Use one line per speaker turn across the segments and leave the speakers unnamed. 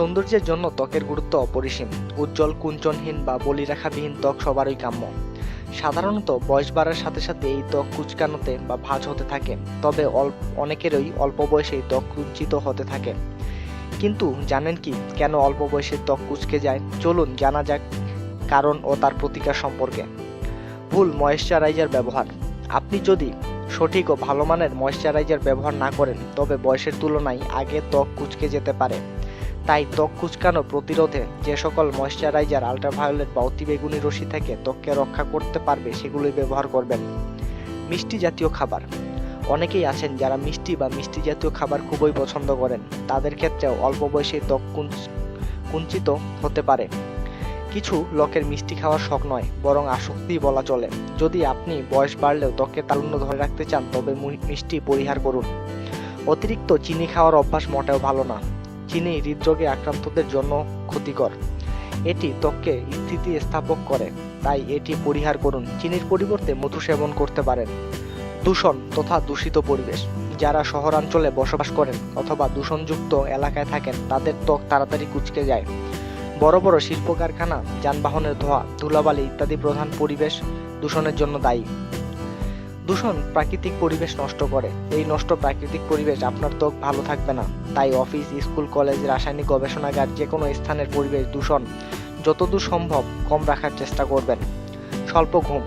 সৌন্দর্যের জন্য ত্বকের গুরুত্ব অপরিসীম। উজ্জ্বল, কুঞ্চনহীন বা বলিরেখাবিহীন ত্বক সবারই কাম্য। সাধারণত বয়স বাড়ার সাথে সাথে এই ত্বক কুচকানোতে বা ভাঁজ হতে থাকে, তবে অল্প, অনেকেরই অল্প বয়সে ত্বক কুঞ্চিত হতে থাকে। কিন্তু জানেন কি কেন অল্প বয়সে ত্বক কুচকে যায়? চলুন জানা যাক কারণ ও তার প্রতিকার সম্পর্কে। ভুল ময়েশ্চারাইজার ব্যবহার। আপনি যদি সঠিক ও ভালো মানের ময়েশ্চারাইজার ব্যবহার না করেন, তবে বয়সের তুলনায় আগে ত্বক কুচকে যেতে পারে। তাই ত্বক কুচকানো প্রতিরোধে যে সকল ময়েশ্চারাইজার, আলট্রাভায়োলেট বা অতিবেগুনি রশ্মি থেকে ত্বককে রক্ষা করতে পারবে, সেগুলোই ব্যবহার করবেন। মিষ্টি জাতীয় খাবার। অনেকেই আছেন যারা মিষ্টি বা মিষ্টি জাতীয় খাবার খুবই পছন্দ করেন। তাদের ক্ষেত্রেও অল্প বয়সে ত্বক কুঞ্চ- কুঞ্চিত হতে পারে। কিছু লোকের মিষ্টি খাওয়ার শখ নয়, বরং আসক্তি বলা চলে। যদি আপনি বয়স বাড়লেও ত্বকের তারুণ্য ধরে রাখতে চান, তবে মিষ্টি পরিহার করুন। অতিরিক্ত চিনি খাওয়ার অভ্যাস মোটেও ভালো না। চিনি হৃদরোগে আক্রান্তদের জন্য ক্ষতিকর। এটি ত্বককে স্থিতি স্থাপক করে, তাই এটি পরিহার করুন। চিনির পরিবর্তে মধু সেবন করতে পারেন। দূষণ তথা দূষিত পরিবেশ। যারা শহরাঞ্চলে বসবাস করেন অথবা দূষণযুক্ত এলাকায় থাকেন, তাদের ত্বক তাড়াতাড়ি কুচকে যায়। বড় বড় শিল্প কারখানা যানবাহনের ধোঁয়া, ধুলাবালি ইত্যাদি প্রধান পরিবেশ দূষণের জন্য দায়ী। দূষণ প্রাকৃতিক পরিবেশ নষ্ট করে। এই নষ্ট প্রাকৃতিক পরিবেশ আপনার ত্বক ভালো থাকবে না। তাই অফিস, স্কুল, কলেজ, রাসায়নিক গবেষণাগার যে কোনো স্থানের পরিবেশ দূষণ যতদূর সম্ভব কম রাখার চেষ্টা করবেন। স্বল্প ঘুম।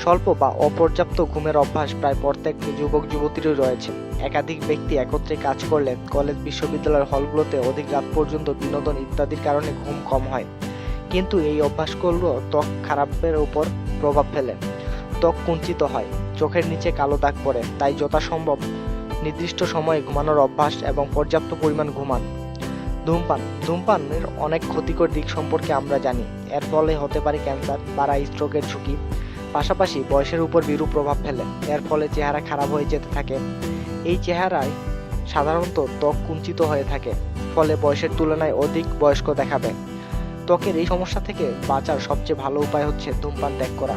স্বল্প বা অপর্যাপ্ত ঘুমের অভ্যাস প্রায় প্রত্যেক যুবক, যুবতীরই রয়েছে। একাধিক ব্যক্তি একত্রে কাজ করলে কলেজ, বিশ্ববিদ্যালয়ের হলগুলোতে অধিক রাত পর্যন্ত বিনোদন ইত্যাদির কারণে ঘুম কম হয়। কিন্তু এই অভ্যাসগুলো ত্বক খারাপের উপর প্রভাব ফেলে। ত্বক কুঞ্চিত হয়। চোখের নিচে কালো দাগ পড়ে, তাই যথাসম্ভব নির্দিষ্ট সময়ে ঘুমানোর অভ্যাস এবং পর্যাপ্ত পরিমাণ ঘুমান। ধূমপান। ধূমপানের অনেক ক্ষতিকর দিক সম্পর্কে আমরা জানি। এর ফলে হতে পারে ক্যান্সার বাড়ায় স্ট্রোকের ঝুঁকি, পাশাপাশি বয়সের উপর বিরূপ প্রভাব ফেলে। এর ফলে চেহারা খারাপ হয়ে যেতে থাকে। এই চেহারায় সাধারণত ত্বক কুঞ্চিত হয়ে থাকে, ফলে বয়সের তুলনায় অধিক বয়স্ক দেখাবে। ত্বকের এই সমস্যা থেকে বাঁচার সবচেয়ে ভালো উপায় হচ্ছে ধূমপান ত্যাগ করা।